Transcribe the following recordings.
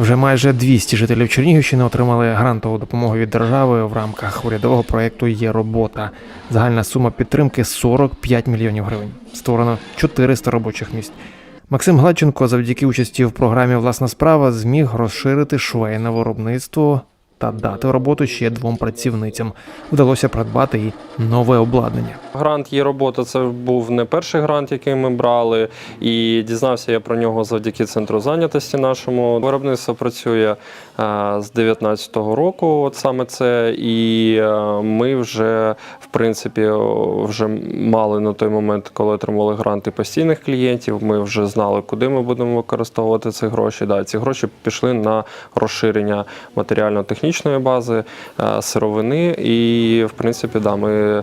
Вже майже 200 жителів Чернігівщини отримали грантову допомогу від держави в рамках урядового проєкту Є робота. Загальна сума підтримки 45 мільйонів гривень. Створено 400 робочих місць. Максим Гладченко завдяки участі в програмі Власна справа зміг розширити швейне виробництво та дати роботу ще двом працівницям. Вдалося придбати і нове обладнання. Грант є робота. Це був не перший грант, який ми брали, і дізнався я про нього завдяки центру зайнятості нашому. Виробництво працює е, з 19-го року, от саме це, і е, ми вже в принципі вже мали на той момент, коли отримали гранти постійних клієнтів. Ми вже знали, куди ми будемо використовувати ці гроші. Да, ці гроші пішли на розширення матеріально-технічної бази, е, сировини, і в принципі, да, ми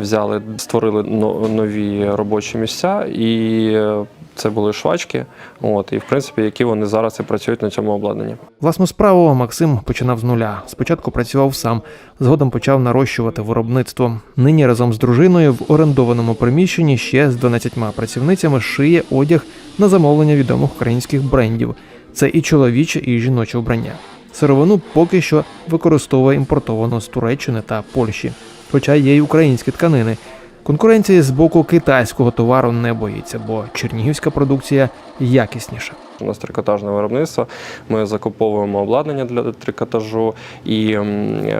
взяли, створили нові робочі місця, і е, це були швачки. От, і в принципі, які вони зараз і працюють на цьому обладнанні. Власну справу Максим починав з нуля. Спочатку працював сам, згодом почав нарощувати виробництво. Нині разом з дружиною в орендованому приміщенні ще з 12 працівницями шиє одяг на замовлення відомих українських брендів. Це і чоловіче, і жіноче вбрання. Сировину поки що використовує імпортовану з Туреччини та Польщі, хоча є й українські тканини. Конкуренції з боку китайського товару не боїться, бо чернігівська продукція якісніша. У нас трикотажне виробництво. Ми закуповуємо обладнання для трикотажу, і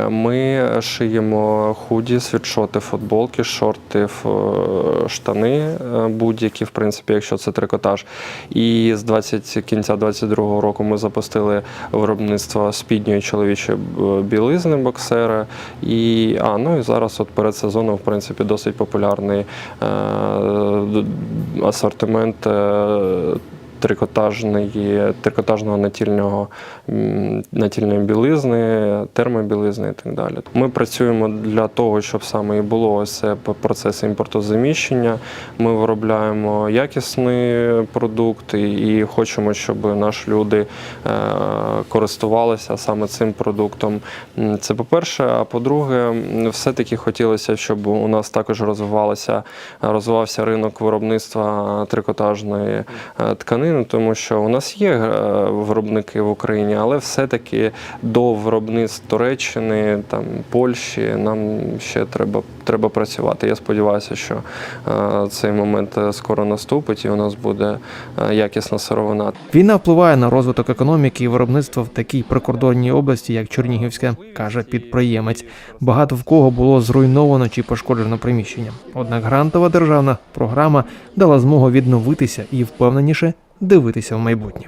ми шиємо худі, світшоти, футболки, шорти, ф- штани е, будь-які, в принципі, якщо це трикотаж. І з 20 кінця 22-го року ми запустили виробництво спідньої чоловічої білизни боксера. І, а, ну і зараз от перед сезоном, в принципі, досить популярний е, асортимент. е, трикотажної, трикотажного натільного натільної білизни, термобілизни і так далі. Ми працюємо для того, щоб саме і було ось це процес імпортозаміщення. Ми виробляємо якісний продукт і хочемо, щоб наші люди е, користувалися саме цим продуктом. Це по-перше, а по-друге, все-таки хотілося, щоб у нас також розвивалося, розвивався ринок виробництва трикотажної е, тканини, тому що у нас є е, виробники в Україні, але все-таки до виробництв Туреччини, там Польщі нам ще треба, треба працювати. Я сподіваюся, що е, цей момент е, скоро наступить і у нас буде якісна сировина. Війна впливає на розвиток економіки і виробництва в такій прикордонній області, як Чернігівська, каже підприємець. Багато в кого було зруйновано чи пошкоджено приміщення. Однак грантова державна програма дала змогу відновитися і впевненіше дивитися в майбутнє.